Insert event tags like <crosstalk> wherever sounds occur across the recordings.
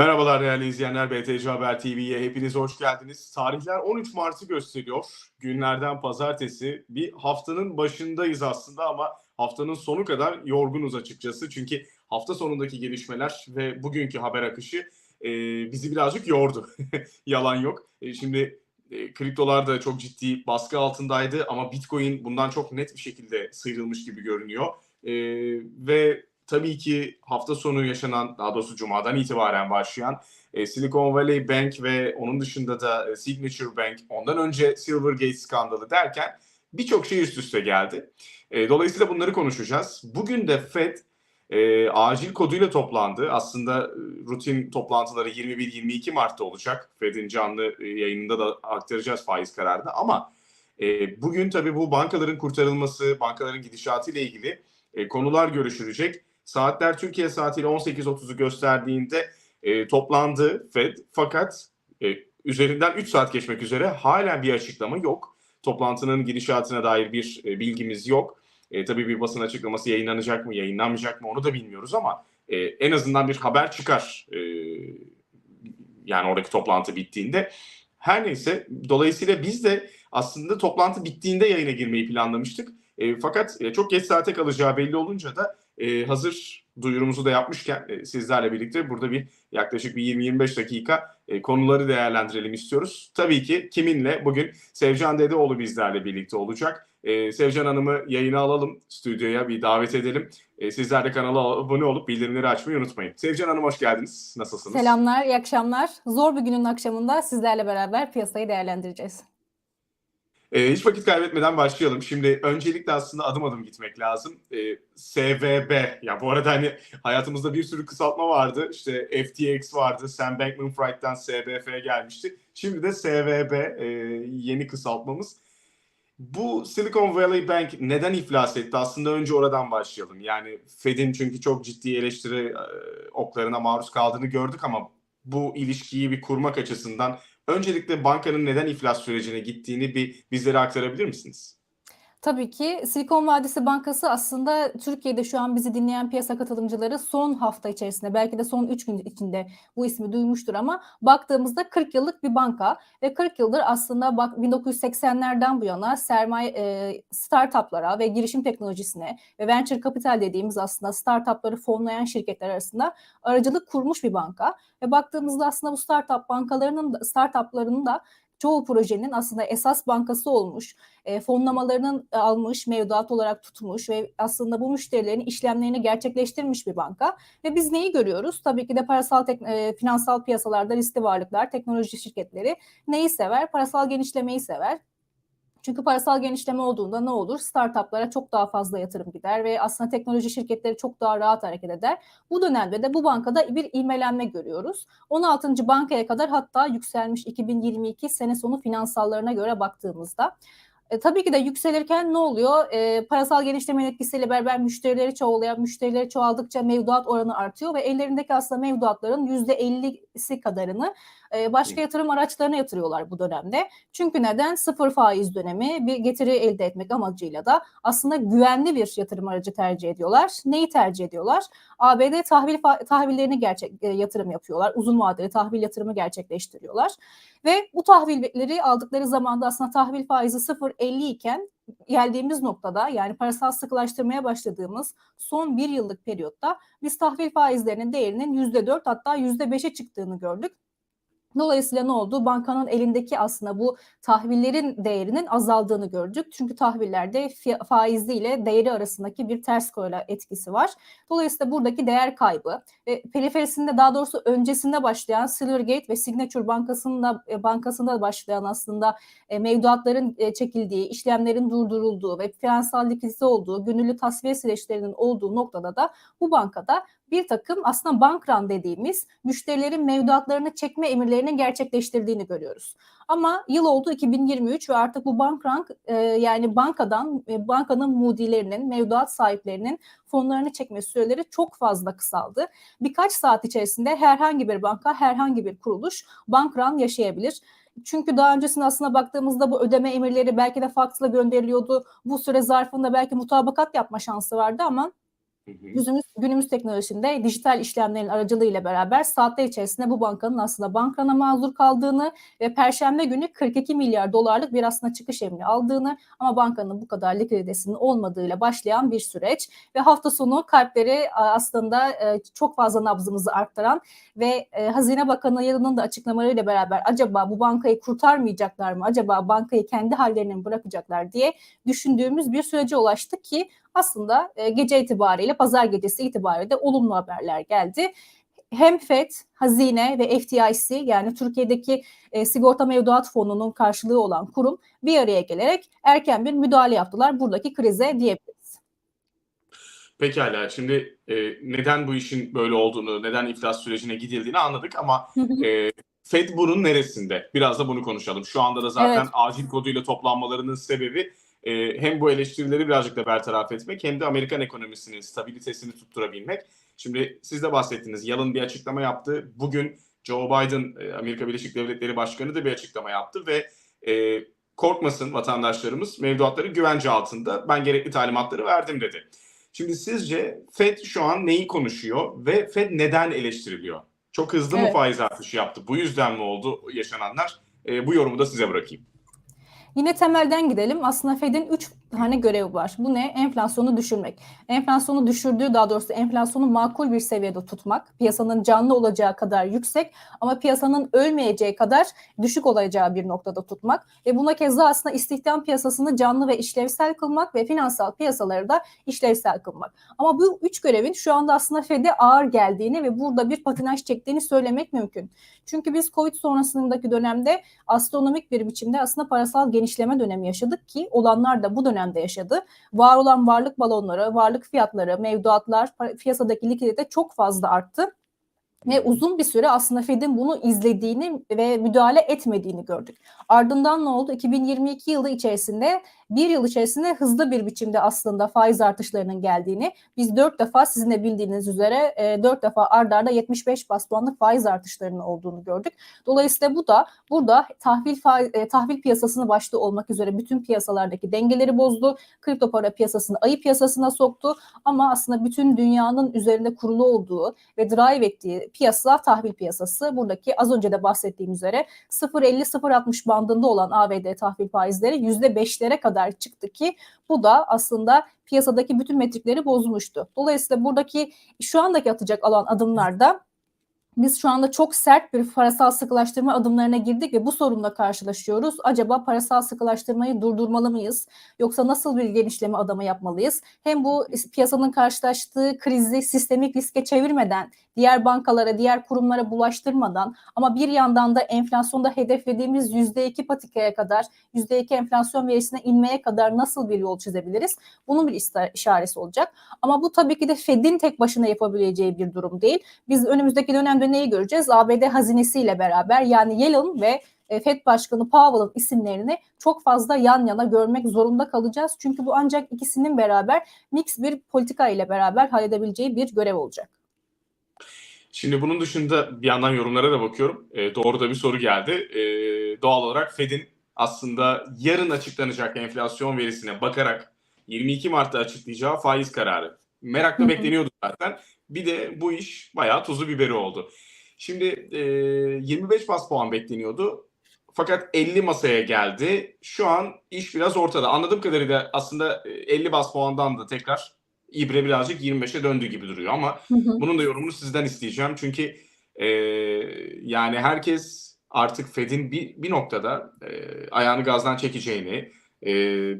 Merhabalar değerli izleyenler. BTC Haber TV'ye hepiniz hoş geldiniz. Tarihler 13 Mart'ı gösteriyor. Günlerden pazartesi. Bir haftanın başındayız aslında ama haftanın sonu kadar yorgunuz açıkçası. Çünkü hafta sonundaki gelişmeler ve bugünkü haber akışı e, bizi birazcık yordu. <laughs> Yalan yok. E, şimdi e, kriptolar da çok ciddi baskı altındaydı ama Bitcoin bundan çok net bir şekilde sıyrılmış gibi görünüyor. E, ve tabii ki hafta sonu yaşanan, daha doğrusu Cuma'dan itibaren başlayan e, Silicon Valley Bank ve onun dışında da e, Signature Bank, ondan önce Silvergate skandalı derken birçok şey üst üste geldi. E, dolayısıyla bunları konuşacağız. Bugün de Fed e, acil koduyla toplandı. Aslında e, rutin toplantıları 21-22 Mart'ta olacak. Fed'in canlı e, yayınında da aktaracağız faiz kararını. Ama e, bugün tabii bu bankaların kurtarılması, bankaların gidişatı ile ilgili e, konular görüşülecek. Saatler Türkiye saatiyle 18.30'u gösterdiğinde e, toplandı Fed. Fakat e, üzerinden 3 saat geçmek üzere hala bir açıklama yok. Toplantının gidişatına dair bir e, bilgimiz yok. E, tabii bir basın açıklaması yayınlanacak mı, yayınlanmayacak mı onu da bilmiyoruz ama e, en azından bir haber çıkar. E, yani oradaki toplantı bittiğinde. Her neyse dolayısıyla biz de aslında toplantı bittiğinde yayına girmeyi planlamıştık. E, fakat e, çok geç saate kalacağı belli olunca da e, hazır duyurumuzu da yapmışken e, sizlerle birlikte burada bir yaklaşık bir 20-25 dakika e, konuları değerlendirelim istiyoruz. Tabii ki kiminle? Bugün Sevcan Dedeoğlu bizlerle birlikte olacak. E, Sevcan Hanım'ı yayına alalım, stüdyoya bir davet edelim. E, sizler de kanala abone olup bildirimleri açmayı unutmayın. Sevcan Hanım hoş geldiniz. Nasılsınız? Selamlar, iyi akşamlar. Zor bir günün akşamında sizlerle beraber piyasayı değerlendireceğiz. E, hiç vakit kaybetmeden başlayalım. Şimdi öncelikle aslında adım adım gitmek lazım. E, SVB, ya bu arada hani hayatımızda bir sürü kısaltma vardı. İşte FTX vardı, Sam Bankman-Fried'den SBF gelmişti. Şimdi de SVB e, yeni kısaltmamız. Bu Silicon Valley Bank neden iflas etti? Aslında önce oradan başlayalım. Yani Fed'in çünkü çok ciddi eleştiri e, oklarına maruz kaldığını gördük ama bu ilişkiyi bir kurmak açısından öncelikle bankanın neden iflas sürecine gittiğini bir bizlere aktarabilir misiniz? Tabii ki Silikon Vadisi Bankası aslında Türkiye'de şu an bizi dinleyen piyasa katılımcıları son hafta içerisinde belki de son 3 gün içinde bu ismi duymuştur ama baktığımızda 40 yıllık bir banka ve 40 yıldır aslında bak 1980'lerden bu yana sermaye e, startuplara ve girişim teknolojisine ve venture capital dediğimiz aslında startupları fonlayan şirketler arasında aracılık kurmuş bir banka. Ve baktığımızda aslında bu startup bankalarının startuplarının da çoğu projenin aslında esas bankası olmuş, e, fonlamalarının almış, mevduat olarak tutmuş ve aslında bu müşterilerin işlemlerini gerçekleştirmiş bir banka. Ve biz neyi görüyoruz? Tabii ki de parasal e, finansal piyasalarda riskli varlıklar, teknoloji şirketleri neyi sever? Parasal genişlemeyi sever. Çünkü parasal genişleme olduğunda ne olur? Startuplara çok daha fazla yatırım gider ve aslında teknoloji şirketleri çok daha rahat hareket eder. Bu dönemde de bu bankada bir ivmelenme görüyoruz. 16. bankaya kadar hatta yükselmiş 2022 sene sonu finansallarına göre baktığımızda. E, tabii ki de yükselirken ne oluyor? E, parasal genişlemenin etkisiyle beraber müşterileri çoğalayan, müşterileri çoğaldıkça mevduat oranı artıyor ve ellerindeki aslında mevduatların %50'si kadarını e, başka yatırım araçlarına yatırıyorlar bu dönemde. Çünkü neden? Sıfır faiz dönemi bir getiri elde etmek amacıyla da aslında güvenli bir yatırım aracı tercih ediyorlar. Neyi tercih ediyorlar? ABD tahvil tahvillerini gerçek e, yatırım yapıyorlar. Uzun vadeli tahvil yatırımı gerçekleştiriyorlar. Ve bu tahvilleri aldıkları zamanda aslında tahvil faizi 0.50 iken geldiğimiz noktada yani parasal sıkılaştırmaya başladığımız son bir yıllık periyotta biz tahvil faizlerinin değerinin %4 hatta %5'e çıktığını gördük. Dolayısıyla ne oldu? Bankanın elindeki aslında bu tahvillerin değerinin azaldığını gördük. Çünkü tahvillerde faizli ile değeri arasındaki bir ters korela etkisi var. Dolayısıyla buradaki değer kaybı ve periferisinde daha doğrusu öncesinde başlayan Silvergate ve Signature Bankası'nda e, bankasında başlayan aslında e, mevduatların e, çekildiği, işlemlerin durdurulduğu ve finansal likidite olduğu, gönüllü tasfiye süreçlerinin olduğu noktada da bu bankada bir takım aslında bankran dediğimiz müşterilerin mevduatlarını çekme emirlerini gerçekleştirdiğini görüyoruz. Ama yıl oldu 2023 ve artık bu bankran e, yani bankadan e, bankanın mudilerinin, mevduat sahiplerinin fonlarını çekme süreleri çok fazla kısaldı. Birkaç saat içerisinde herhangi bir banka, herhangi bir kuruluş bankran yaşayabilir. çünkü daha öncesinde aslında baktığımızda bu ödeme emirleri belki de faksla gönderiliyordu. Bu süre zarfında belki mutabakat yapma şansı vardı ama Hı. Günümüz, teknolojisinde dijital işlemlerin aracılığıyla beraber saatler içerisinde bu bankanın aslında bankana mazur kaldığını ve perşembe günü 42 milyar dolarlık bir aslında çıkış emri aldığını ama bankanın bu kadar likiditesinin olmadığıyla başlayan bir süreç ve hafta sonu kalpleri aslında e, çok fazla nabzımızı arttıran ve e, Hazine Bakanı'nın da açıklamalarıyla beraber acaba bu bankayı kurtarmayacaklar mı? Acaba bankayı kendi hallerine mi bırakacaklar diye düşündüğümüz bir sürece ulaştık ki aslında e, gece itibariyle pazar gecesi itibariyle de olumlu haberler geldi. Hem FED, Hazine ve FDIC yani Türkiye'deki e, sigorta mevduat fonunun karşılığı olan kurum bir araya gelerek erken bir müdahale yaptılar buradaki krize diyebiliriz. Pekala. Şimdi e, neden bu işin böyle olduğunu, neden iflas sürecine gidildiğini anladık ama e, Fed bunun neresinde? Biraz da bunu konuşalım. Şu anda da zaten Evet. acil koduyla toplanmalarının sebebi e, hem bu eleştirileri birazcık da bertaraf etmek hem de Amerikan ekonomisinin stabilitesini tutturabilmek. Şimdi siz de bahsettiniz. Yalın bir açıklama yaptı. Bugün Joe Biden, e, Amerika Birleşik Devletleri Başkanı da bir açıklama yaptı ve e, korkmasın vatandaşlarımız mevduatları güvence altında. Ben gerekli talimatları verdim dedi. Şimdi sizce Fed şu an neyi konuşuyor ve Fed neden eleştiriliyor? Çok hızlı mı Evet. faiz artışı yaptı? Bu yüzden mi oldu yaşananlar? E, bu yorumu da size bırakayım. Yine temelden gidelim. Aslında Fed'in 3 tane görevi var. Bu ne? Enflasyonu düşürmek. Enflasyonu düşürdüğü daha doğrusu enflasyonu makul bir seviyede tutmak. Piyasanın canlı olacağı kadar yüksek ama piyasanın ölmeyeceği kadar düşük olacağı bir noktada tutmak. Ve buna keza aslında istihdam piyasasını canlı ve işlevsel kılmak ve finansal piyasaları da işlevsel kılmak. Ama bu üç görevin şu anda aslında Fed'e ağır geldiğini ve burada bir patinaj çektiğini söylemek mümkün. Çünkü biz Covid sonrasındaki dönemde astronomik bir biçimde aslında parasal genişleme dönemi yaşadık ki olanlar da bu dönemde yaşadı. Var olan varlık balonları, varlık fiyatları, mevduatlar, piyasadaki likidite çok fazla arttı. Ve uzun bir süre aslında Fed'in bunu izlediğini ve müdahale etmediğini gördük. Ardından ne oldu? 2022 yılı içerisinde bir yıl içerisinde hızlı bir biçimde aslında faiz artışlarının geldiğini biz dört defa sizin de bildiğiniz üzere e, dört defa ardarda arda 75 bas puanlık faiz artışlarının olduğunu gördük. Dolayısıyla bu da burada tahvil e, tahvil piyasasını başta olmak üzere bütün piyasalardaki dengeleri bozdu. Kripto para piyasasını ayı piyasasına soktu ama aslında bütün dünyanın üzerinde kurulu olduğu ve drive ettiği piyasa tahvil piyasası. Buradaki az önce de bahsettiğim üzere 0.50-0.60 bandında olan ABD tahvil faizleri %5'lere kadar çıktı ki bu da aslında piyasadaki bütün metrikleri bozmuştu. Dolayısıyla buradaki şu andaki atacak alan adımlarda biz şu anda çok sert bir parasal sıkılaştırma adımlarına girdik ve bu sorunla karşılaşıyoruz. Acaba parasal sıkılaştırmayı durdurmalı mıyız? Yoksa nasıl bir genişleme adımı yapmalıyız? Hem bu piyasanın karşılaştığı krizi sistemik riske çevirmeden, diğer bankalara, diğer kurumlara bulaştırmadan ama bir yandan da enflasyonda hedeflediğimiz %2 patikaya kadar, %2 enflasyon verisine inmeye kadar nasıl bir yol çizebiliriz? Bunun bir işareti olacak. Ama bu tabii ki de Fed'in tek başına yapabileceği bir durum değil. Biz önümüzdeki dönemde neyi göreceğiz? ABD hazinesiyle beraber yani Yellen ve e, Fed Başkanı Powell'ın isimlerini çok fazla yan yana görmek zorunda kalacağız. Çünkü bu ancak ikisinin beraber mix bir politika ile beraber halledebileceği bir görev olacak. Şimdi bunun dışında bir yandan yorumlara da bakıyorum. E, doğru da bir soru geldi. E, doğal olarak Fed'in aslında yarın açıklanacak enflasyon verisine bakarak 22 Mart'ta açıklayacağı faiz kararı. Merakla bekleniyordu zaten. Bir de bu iş bayağı tuzu biberi oldu. Şimdi e, 25 bas puan bekleniyordu. Fakat 50 masaya geldi. Şu an iş biraz ortada. Anladığım kadarıyla aslında e, 50 bas puandan da tekrar ibre birazcık 25'e döndü gibi duruyor ama Hı hı. bunun da yorumunu sizden isteyeceğim. Çünkü e, yani herkes artık Fed'in bir, bir noktada e, ayağını gazdan çekeceğini, e,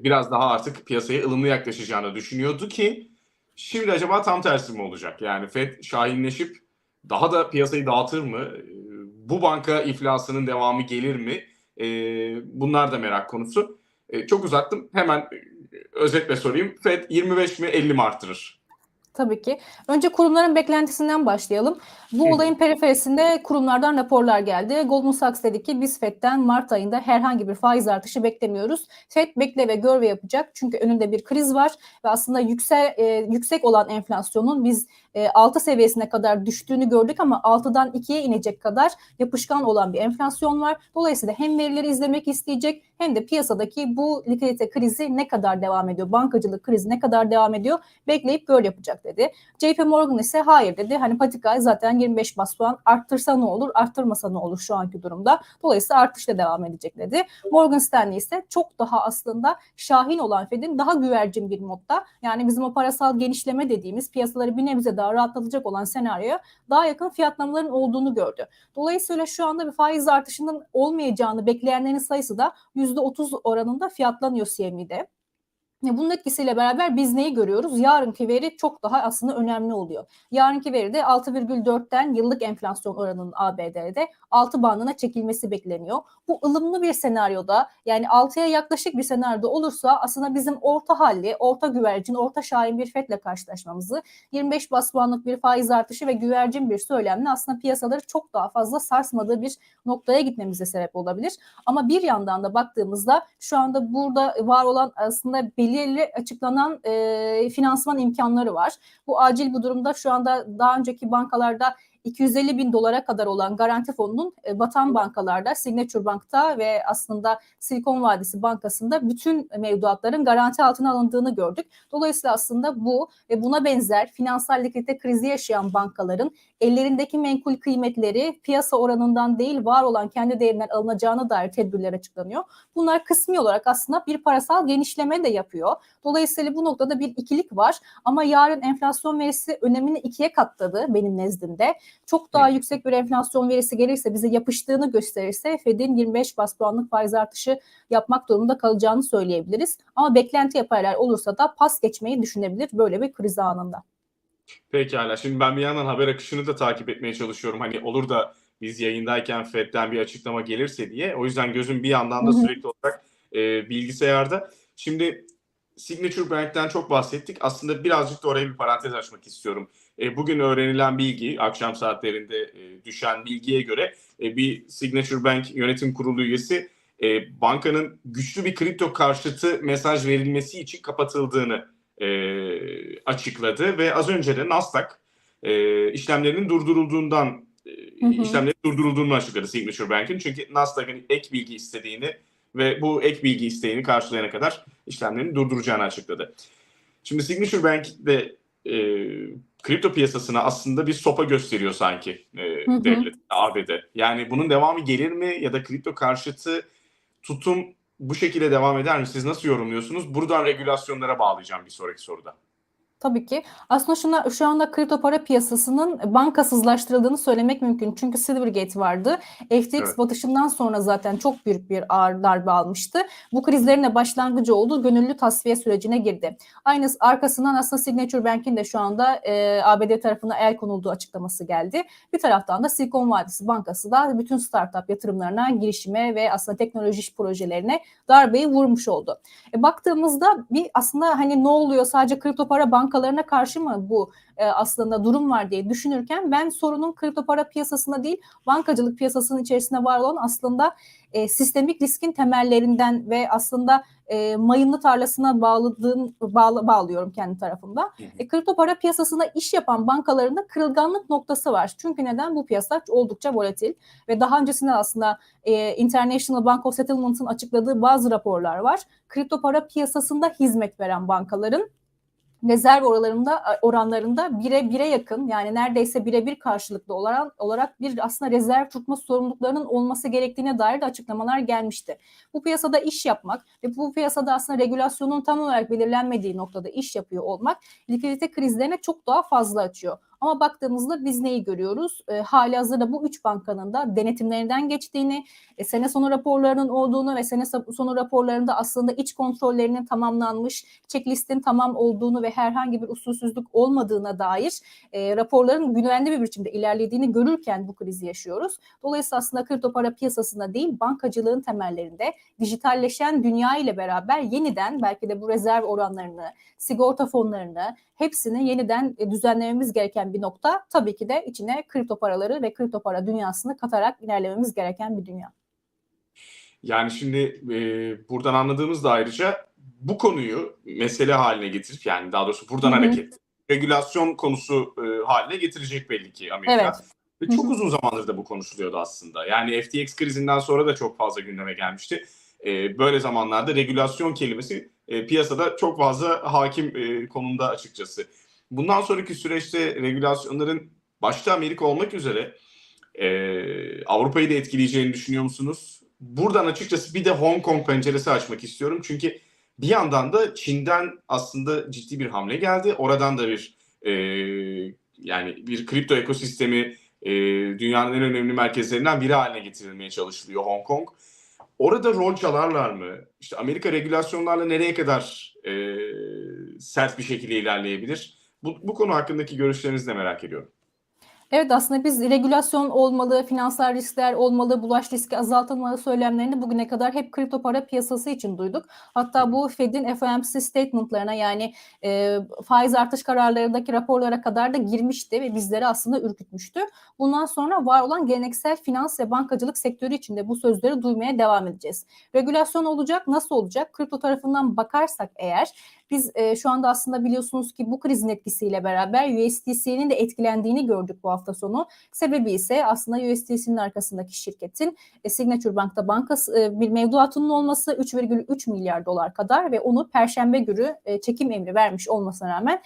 biraz daha artık piyasaya ılımlı yaklaşacağını düşünüyordu ki şimdi acaba tam tersi mi olacak? Yani Fed şahinleşip daha da piyasayı dağıtır mı? E, Bu banka iflasının devamı gelir mi? E, bunlar da merak konusu. E, çok uzattım. Hemen özetle sorayım. Fed 25 mi 50 mi artırır? Tabii ki. Önce kurumların beklentisinden başlayalım. Bu Hı olayın periferisinde kurumlardan raporlar geldi. Goldman Sachs dedi ki biz FED'den Mart ayında herhangi bir faiz artışı beklemiyoruz. FED bekle ve gör ve yapacak. Çünkü önünde bir kriz var ve aslında yüksek yüksek olan enflasyonun biz e, 6 seviyesine kadar düştüğünü gördük ama 6'dan 2'ye inecek kadar yapışkan olan bir enflasyon var. Dolayısıyla hem verileri izlemek isteyecek hem de piyasadaki bu likidite krizi ne kadar devam ediyor, bankacılık krizi ne kadar devam ediyor bekleyip gör yapacak dedi. JP Morgan ise hayır dedi. Hani patikayı zaten 25 bas puan arttırsa ne olur, arttırmasa ne olur şu anki durumda. Dolayısıyla artışla devam edecek dedi. Morgan Stanley ise çok daha aslında şahin olan Fed'in daha güvercin bir modda yani bizim o parasal genişleme dediğimiz piyasaları bir nebze daha rahatlatacak olan senaryoya daha yakın fiyatlamaların olduğunu gördü. Dolayısıyla şu anda bir faiz artışının olmayacağını bekleyenlerin sayısı da %30 oranında fiyatlanıyor CME'de. Bunun etkisiyle beraber biz neyi görüyoruz? Yarınki veri çok daha aslında önemli oluyor. Yarınki veride 6,4'ten yıllık enflasyon oranının ABD'de 6 bandına çekilmesi bekleniyor. Bu ılımlı bir senaryoda yani 6'ya yaklaşık bir senaryoda olursa aslında bizim orta halli, orta güvercin, orta şahin bir FED'le karşılaşmamızı 25 bas puanlık bir faiz artışı ve güvercin bir söylemle aslında piyasaları çok daha fazla sarsmadığı bir noktaya gitmemize sebep olabilir. Ama bir yandan da baktığımızda şu anda burada var olan aslında belirli açıklanan e, finansman imkanları var. Bu acil bu durumda şu anda daha önceki bankalarda 250 bin dolara kadar olan garanti fonunun e, batan bankalarda, Signature Bank'ta ve aslında Silikon Vadisi Bankası'nda bütün mevduatların garanti altına alındığını gördük. Dolayısıyla aslında bu ve buna benzer finansal likidite krizi yaşayan bankaların ellerindeki menkul kıymetleri piyasa oranından değil var olan kendi değerinden alınacağına dair tedbirler açıklanıyor. Bunlar kısmi olarak aslında bir parasal genişleme de yapıyor. Dolayısıyla bu noktada bir ikilik var ama yarın enflasyon verisi önemini ikiye katladı benim nezdimde. Çok daha yüksek bir enflasyon verisi gelirse bize yapıştığını gösterirse Fed'in 25 bas puanlık faiz artışı yapmak durumunda kalacağını söyleyebiliriz. Ama beklenti yaparlar olursa da pas geçmeyi düşünebilir böyle bir kriz anında. Pekala. Şimdi ben bir yandan haber akışını da takip etmeye çalışıyorum. Hani olur da biz yayındayken FED'den bir açıklama gelirse diye. O yüzden gözüm bir yandan da sürekli olarak e, bilgisayarda. Şimdi Signature Bank'ten çok bahsettik. Aslında birazcık da oraya bir parantez açmak istiyorum. E, bugün öğrenilen bilgi, akşam saatlerinde e, düşen bilgiye göre e, bir Signature Bank yönetim kurulu üyesi e, bankanın güçlü bir kripto karşıtı mesaj verilmesi için kapatıldığını e, açıkladı ve az önce de Nasdaq e, işlemlerinin durdurulduğundan e, Hı hı. işlemlerin durdurulduğunu açıkladı Signature Bank'in. Çünkü Nasdaq'ın ek bilgi istediğini ve bu ek bilgi isteğini karşılayana kadar işlemlerini durduracağını açıkladı. Şimdi Signature Bank de e, kripto piyasasına aslında bir sopa gösteriyor sanki e, Hı hı. devlet, ABD. Yani bunun devamı gelir mi ya da kripto karşıtı tutum bu şekilde devam eder mi? Siz nasıl yorumluyorsunuz? Buradan regülasyonlara bağlayacağım bir sonraki soruda. Tabii ki. Aslında şuna, şu anda kripto para piyasasının bankasızlaştırıldığını söylemek mümkün. Çünkü Silvergate vardı. FTX Evet. batışından sonra zaten çok büyük bir ağır darbe almıştı. Bu krizlerin de başlangıcı oldu. Gönüllü tasfiye sürecine girdi. Aynı arkasından aslında Signature Bank'in de şu anda e, ABD tarafına el konulduğu açıklaması geldi. Bir taraftan da Silikon Vadisi Bankası da bütün startup yatırımlarına, girişime ve aslında teknoloji iş projelerine darbeyi vurmuş oldu. E, baktığımızda bir aslında hani ne oluyor sadece kripto para bankalarına karşı mı bu e, aslında durum var diye düşünürken ben sorunun kripto para piyasasında değil bankacılık piyasasının içerisinde var olan aslında e, sistemik riskin temellerinden ve aslında e, mayınlı tarlasına bağladığım bağlı, bağlıyorum kendi tarafımda. E, kripto para piyasasında iş yapan bankaların da kırılganlık noktası var. Çünkü neden? Bu piyasa oldukça volatil ve daha öncesinde aslında e, International Bank of Settlement'ın açıkladığı bazı raporlar var. Kripto para piyasasında hizmet veren bankaların rezerv oralarında oranlarında bire bire yakın yani neredeyse birebir karşılıklı olarak, olarak bir aslında rezerv tutma sorumluluklarının olması gerektiğine dair de açıklamalar gelmişti. Bu piyasada iş yapmak ve bu piyasada aslında regülasyonun tam olarak belirlenmediği noktada iş yapıyor olmak likidite krizlerine çok daha fazla açıyor. Ama baktığımızda biz neyi görüyoruz? E, hali hazırda bu üç bankanın da denetimlerinden geçtiğini, e, sene sonu raporlarının olduğunu ve sene sonu raporlarında aslında iç kontrollerinin tamamlanmış, checklistin tamam olduğunu ve herhangi bir usulsüzlük olmadığına dair e, raporların güvenli bir biçimde ilerlediğini görürken bu krizi yaşıyoruz. Dolayısıyla aslında kripto para piyasasında değil bankacılığın temellerinde dijitalleşen dünya ile beraber yeniden belki de bu rezerv oranlarını, sigorta fonlarını hepsini yeniden e, düzenlememiz gereken bir nokta. Tabii ki de içine kripto paraları ve kripto para dünyasını katarak ilerlememiz gereken bir dünya. Yani şimdi e, buradan anladığımız da ayrıca bu konuyu mesele haline getirip yani daha doğrusu buradan Hı hı. hareket regülasyon konusu e, haline getirecek belli ki Amerika. Evet. Ve çok hı. uzun zamandır da bu konuşuluyordu aslında. Yani FTX krizinden sonra da çok fazla gündeme gelmişti. E, böyle zamanlarda regülasyon kelimesi e, piyasada çok fazla hakim e, konumda açıkçası. Bundan sonraki süreçte regülasyonların başta Amerika olmak üzere e, Avrupa'yı da etkileyeceğini düşünüyor musunuz? Buradan açıkçası bir de Hong Kong penceresi açmak istiyorum. Çünkü bir yandan da Çin'den aslında ciddi bir hamle geldi. Oradan da bir e, yani bir kripto ekosistemi e, dünyanın en önemli merkezlerinden biri haline getirilmeye çalışılıyor Hong Kong. Orada rol çalarlar mı? İşte Amerika regülasyonlarla nereye kadar e, sert bir şekilde ilerleyebilir? Bu, bu konu hakkındaki görüşlerinizi de merak ediyorum. Evet aslında biz regülasyon olmalı, finansal riskler olmalı, bulaş riski azaltılmalı söylemlerini bugüne kadar hep kripto para piyasası için duyduk. Hatta bu Fed'in FOMC statementlarına yani e, faiz artış kararlarındaki raporlara kadar da girmişti ve bizleri aslında ürkütmüştü. Bundan sonra var olan geleneksel finans ve bankacılık sektörü içinde bu sözleri duymaya devam edeceğiz. Regülasyon olacak, nasıl olacak? Kripto tarafından bakarsak eğer biz e, şu anda aslında biliyorsunuz ki bu krizin etkisiyle beraber USDC'nin de etkilendiğini gördük bu hafta sonu. Sebebi ise aslında USDC'nin arkasındaki şirketin e, Signature Bank'ta bankası e, bir mevduatının olması 3,3 milyar dolar kadar ve onu perşembe günü e, çekim emri vermiş olmasına rağmen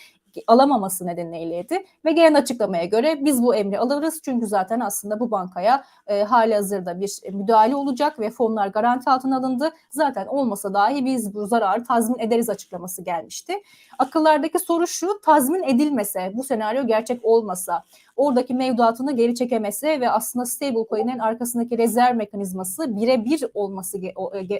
alamaması nedeniyleydi. Ve gelen açıklamaya göre biz bu emri alırız çünkü zaten aslında bu bankaya e, hali hazırda bir müdahale olacak ve fonlar garanti altına alındı. Zaten olmasa dahi biz bu zararı tazmin ederiz açıklaması gelmişti. Akıllardaki soru şu tazmin edilmese bu senaryo gerçek olmasa oradaki mevduatını geri çekemese ve aslında stablecoin'in arkasındaki rezerv mekanizması birebir olması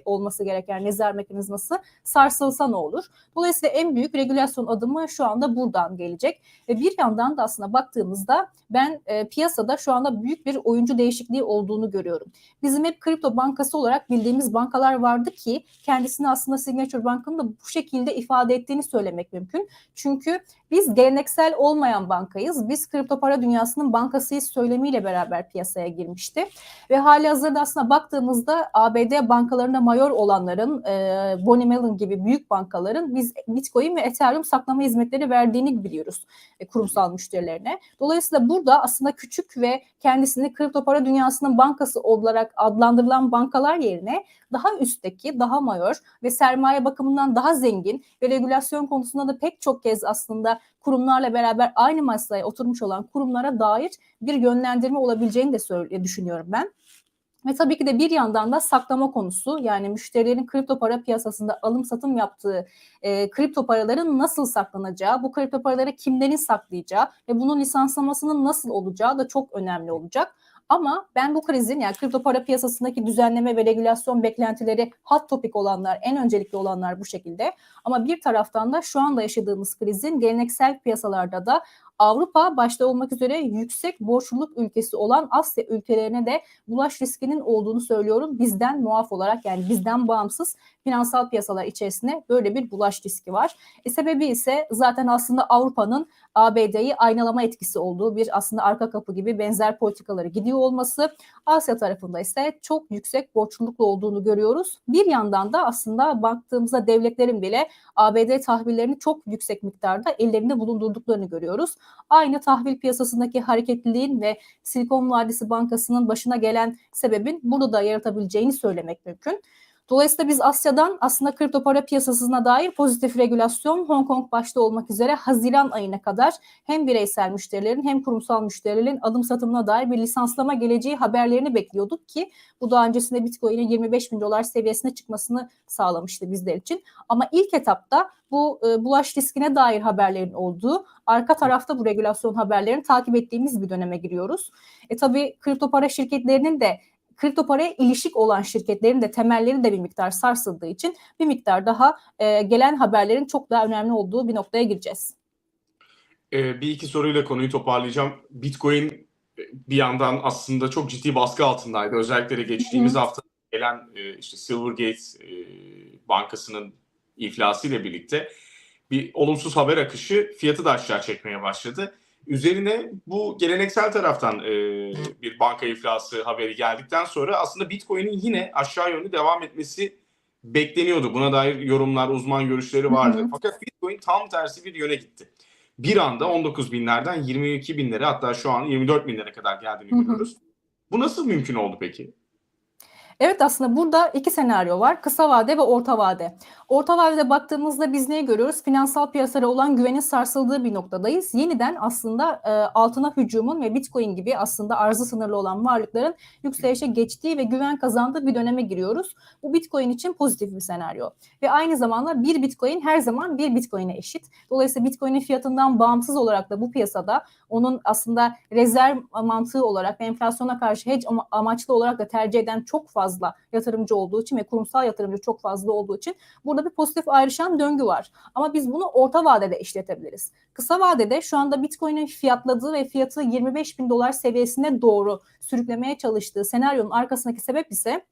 olması gereken rezerv mekanizması sarsılsa ne olur? Dolayısıyla en büyük regülasyon adımı şu anda buradan gelecek. Ve bir yandan da aslında baktığımızda ben e, piyasada şu anda büyük bir oyuncu değişikliği olduğunu görüyorum. Bizim hep kripto bankası olarak bildiğimiz bankalar vardı ki kendisini aslında Signature Bank'ın da bu şekilde ifade ettiğini söylemek mümkün. Çünkü biz geleneksel olmayan bankayız. Biz kripto para dünyasının bankasıyız söylemiyle beraber piyasaya girmişti. Ve hali hazırda aslında baktığımızda ABD bankalarında mayor olanların, e, Bonnie Mellon gibi büyük bankaların biz Bitcoin ve Ethereum saklama hizmetleri verdiğini biliyoruz e, kurumsal müşterilerine. Dolayısıyla burada aslında küçük ve kendisini kripto para dünyasının bankası olarak adlandırılan bankalar yerine daha üstteki, daha mayor ve sermaye bakımından daha zengin ve regülasyon konusunda da pek çok kez aslında kurumlarla beraber aynı masaya oturmuş olan kurumlara dair bir yönlendirme olabileceğini de düşünüyorum ben. Ve tabii ki de bir yandan da saklama konusu yani müşterilerin kripto para piyasasında alım satım yaptığı e, kripto paraların nasıl saklanacağı, bu kripto paraları kimlerin saklayacağı ve bunun lisanslamasının nasıl olacağı da çok önemli olacak. Ama ben bu krizin yani kripto para piyasasındaki düzenleme ve regülasyon beklentileri hot topik olanlar, en öncelikli olanlar bu şekilde. Ama bir taraftan da şu anda yaşadığımız krizin geleneksel piyasalarda da Avrupa başta olmak üzere yüksek borçluluk ülkesi olan Asya ülkelerine de bulaş riskinin olduğunu söylüyorum. Bizden muaf olarak yani bizden bağımsız finansal piyasalar içerisinde böyle bir bulaş riski var. E, sebebi ise zaten aslında Avrupa'nın ABD'yi aynalama etkisi olduğu bir aslında arka kapı gibi benzer politikaları gidiyor olması. Asya tarafında ise çok yüksek borçluluklu olduğunu görüyoruz. Bir yandan da aslında baktığımızda devletlerin bile ABD tahvillerini çok yüksek miktarda ellerinde bulundurduklarını görüyoruz. Aynı tahvil piyasasındaki hareketliliğin ve Silikon Vadisi Bankası'nın başına gelen sebebin burada da yaratabileceğini söylemek mümkün. Dolayısıyla biz Asya'dan aslında kripto para piyasasına dair pozitif regülasyon Hong Kong başta olmak üzere Haziran ayına kadar hem bireysel müşterilerin hem kurumsal müşterilerin alım satımına dair bir lisanslama geleceği haberlerini bekliyorduk ki bu daha öncesinde Bitcoin'in 25 bin dolar seviyesine çıkmasını sağlamıştı bizler için. Ama ilk etapta bu e, bulaş riskine dair haberlerin olduğu, arka tarafta bu regülasyon haberlerini takip ettiğimiz bir döneme giriyoruz. E tabii kripto para şirketlerinin de kripto paraya ilişik olan şirketlerin de temelleri de bir miktar sarsıldığı için bir miktar daha e, gelen haberlerin çok daha önemli olduğu bir noktaya gireceğiz. Ee, bir iki soruyla konuyu toparlayacağım. Bitcoin e, bir yandan aslında çok ciddi baskı altındaydı. Özellikle de geçtiğimiz Hı hı. hafta gelen e, işte Silvergate e, bankasının iflasıyla birlikte bir olumsuz haber akışı fiyatı da aşağı çekmeye başladı. Üzerine bu geleneksel taraftan e, bir banka iflası haberi geldikten sonra aslında Bitcoin'in yine aşağı yönlü devam etmesi bekleniyordu. Buna dair yorumlar, uzman görüşleri vardı. Hı hı. Fakat Bitcoin tam tersi bir yöne gitti. Bir anda 19 binlerden 22 binlere hatta şu an 24 binlere kadar geldiğini görüyoruz. Bu nasıl mümkün oldu peki? Evet aslında burada iki senaryo var. Kısa vade ve orta vade. Orta vadede baktığımızda biz neyi görüyoruz? Finansal piyasalara olan güvenin sarsıldığı bir noktadayız. Yeniden aslında e, altına hücumun ve Bitcoin gibi aslında arzı sınırlı olan varlıkların yükselişe geçtiği ve güven kazandığı bir döneme giriyoruz. Bu Bitcoin için pozitif bir senaryo. Ve aynı zamanda bir Bitcoin her zaman bir Bitcoin'e eşit. Dolayısıyla Bitcoin'in fiyatından bağımsız olarak da bu piyasada onun aslında rezerv mantığı olarak ve enflasyona karşı hedge ama- amaçlı olarak da tercih eden çok fazla yatırımcı olduğu için ve kurumsal yatırımcı çok fazla olduğu için burada bir pozitif ayrışan döngü var. Ama biz bunu orta vadede işletebiliriz. Kısa vadede şu anda Bitcoin'in fiyatladığı ve fiyatı 25 bin dolar seviyesine doğru sürüklemeye çalıştığı senaryonun arkasındaki sebep ise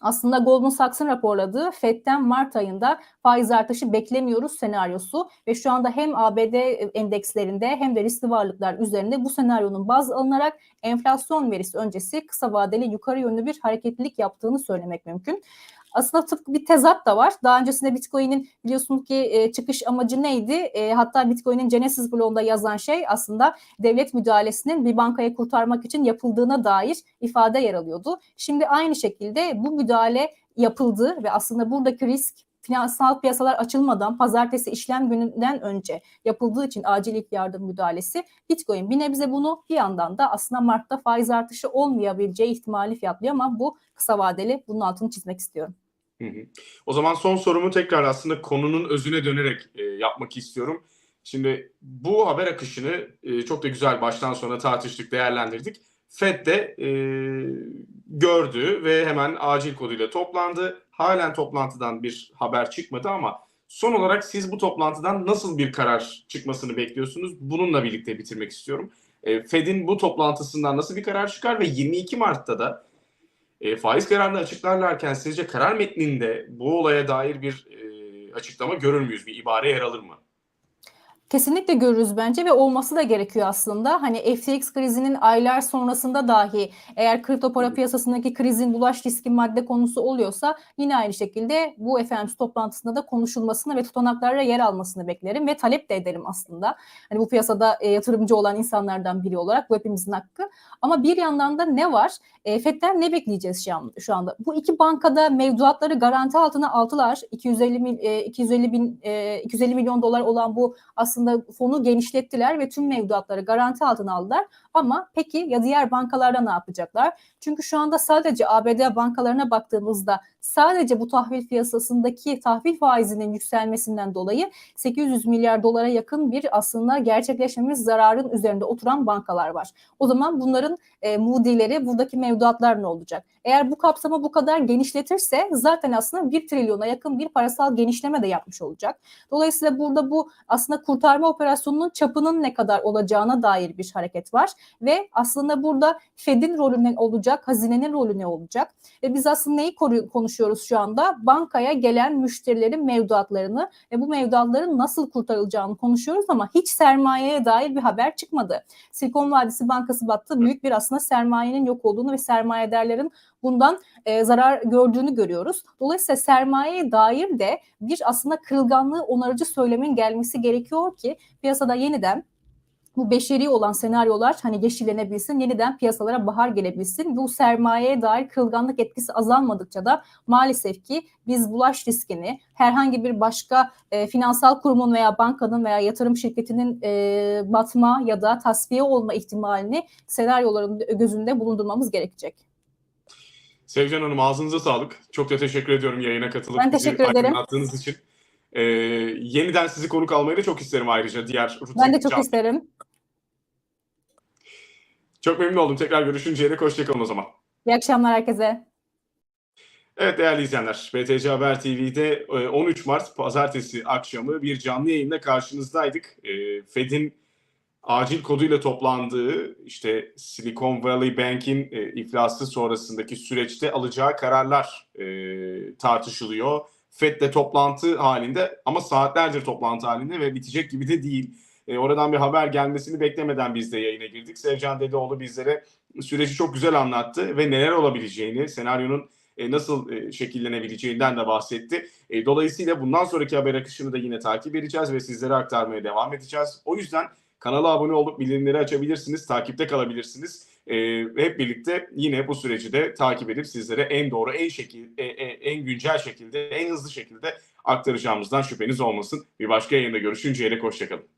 aslında Goldman Sachs'ın raporladığı FED'den Mart ayında faiz artışı beklemiyoruz senaryosu ve şu anda hem ABD endekslerinde hem de riskli varlıklar üzerinde bu senaryonun baz alınarak enflasyon verisi öncesi kısa vadeli yukarı yönlü bir hareketlilik yaptığını söylemek mümkün. Aslında tıpkı bir tezat da var. Daha öncesinde Bitcoin'in biliyorsunuz ki e, çıkış amacı neydi? E, hatta Bitcoin'in Genesis bloğunda yazan şey aslında devlet müdahalesinin bir bankayı kurtarmak için yapıldığına dair ifade yer alıyordu. Şimdi aynı şekilde bu müdahale yapıldı ve aslında buradaki risk finansal piyasalar açılmadan pazartesi işlem gününden önce yapıldığı için acil ilk yardım müdahalesi Bitcoin bir nebze bunu bir yandan da aslında Mart'ta faiz artışı olmayabileceği ihtimali fiyatlıyor ama bu kısa vadeli bunun altını çizmek istiyorum. Hı hı. O zaman son sorumu tekrar aslında konunun özüne dönerek e, yapmak istiyorum. Şimdi bu haber akışını e, çok da güzel baştan sona tartıştık, değerlendirdik. FED de e, gördü ve hemen acil koduyla toplandı. Halen toplantıdan bir haber çıkmadı ama son olarak siz bu toplantıdan nasıl bir karar çıkmasını bekliyorsunuz? Bununla birlikte bitirmek istiyorum. E, FED'in bu toplantısından nasıl bir karar çıkar ve 22 Mart'ta da e, faiz kararını açıklarlarken sizce karar metninde bu olaya dair bir e, açıklama görür müyüz? Bir ibare yer alır mı? Kesinlikle görürüz bence ve olması da gerekiyor aslında. Hani FTX krizinin aylar sonrasında dahi eğer kripto para piyasasındaki krizin bulaş riski madde konusu oluyorsa yine aynı şekilde bu FOMC toplantısında da konuşulmasını ve tutanaklara yer almasını beklerim ve talep de ederim aslında. Hani bu piyasada e, yatırımcı olan insanlardan biri olarak bu hepimizin hakkı. Ama bir yandan da ne var? E, FED'den ne bekleyeceğiz şu anda? Bu iki bankada mevduatları garanti altına aldılar. 250 mil, e, 250 bin e, 250 milyon dolar olan bu aslında fonu genişlettiler ve tüm mevduatları garanti altına aldılar. Ama peki ya diğer bankalarda ne yapacaklar? Çünkü şu anda sadece ABD bankalarına baktığımızda sadece bu tahvil piyasasındaki tahvil faizinin yükselmesinden dolayı 800 milyar dolara yakın bir aslında gerçekleşmemiş zararın üzerinde oturan bankalar var. O zaman bunların e, mudileri buradaki mevduatlar ne olacak? Eğer bu kapsamı bu kadar genişletirse zaten aslında 1 trilyona yakın bir parasal genişleme de yapmış olacak. Dolayısıyla burada bu aslında kurtarma operasyonunun çapının ne kadar olacağına dair bir hareket var ve aslında burada Fed'in rolü ne olacak, hazinenin rolü ne olacak? Ve biz aslında neyi konuşuyoruz şu anda? Bankaya gelen müşterilerin mevduatlarını ve bu mevduatların nasıl kurtarılacağını konuşuyoruz ama hiç sermayeye dair bir haber çıkmadı. Silikon Vadisi Bankası battı. Büyük bir aslında sermayenin yok olduğunu ve sermayedarların bundan e, zarar gördüğünü görüyoruz. Dolayısıyla sermayeye dair de bir aslında kırılganlığı onarıcı söylemin gelmesi gerekiyor ki piyasada yeniden bu beşeri olan senaryolar hani yeşillenebilsin, yeniden piyasalara bahar gelebilsin. Bu sermayeye dair kırılganlık etkisi azalmadıkça da maalesef ki biz bulaş riskini herhangi bir başka e, finansal kurumun veya bankanın veya yatırım şirketinin e, batma ya da tasfiye olma ihtimalini senaryoların gözünde bulundurmamız gerekecek. Sevcan Hanım ağzınıza sağlık. Çok da teşekkür ediyorum yayına katılıp Ben teşekkür ederim. için. Ee, yeniden sizi konuk almayı da çok isterim ayrıca diğer rutin Ben de çok isterim. Çok memnun oldum. Tekrar görüşünceye dek hoşçakalın o zaman. İyi akşamlar herkese. Evet değerli izleyenler, BTC Haber TV'de e, 13 Mart pazartesi akşamı bir canlı yayında karşınızdaydık. E, Fed'in acil koduyla toplandığı işte Silicon Valley Bank'in e, iflası sonrasındaki süreçte alacağı kararlar e, tartışılıyor. Fed'le toplantı halinde ama saatlerdir toplantı halinde ve bitecek gibi de değil. E, oradan bir haber gelmesini beklemeden biz de yayına girdik. Sevcan Dedeoğlu bizlere süreci çok güzel anlattı ve neler olabileceğini, senaryonun e, nasıl e, şekillenebileceğinden de bahsetti. E, Dolayısıyla bundan sonraki haber akışını da yine takip edeceğiz ve sizlere aktarmaya devam edeceğiz. O yüzden kanala abone olup bildirimleri açabilirsiniz, takipte kalabilirsiniz. Hep birlikte yine bu süreci de takip edip sizlere en doğru, en şekil, en güncel şekilde, en hızlı şekilde aktaracağımızdan şüpheniz olmasın. Bir başka yayında görüşünceye dek hoşçakalın.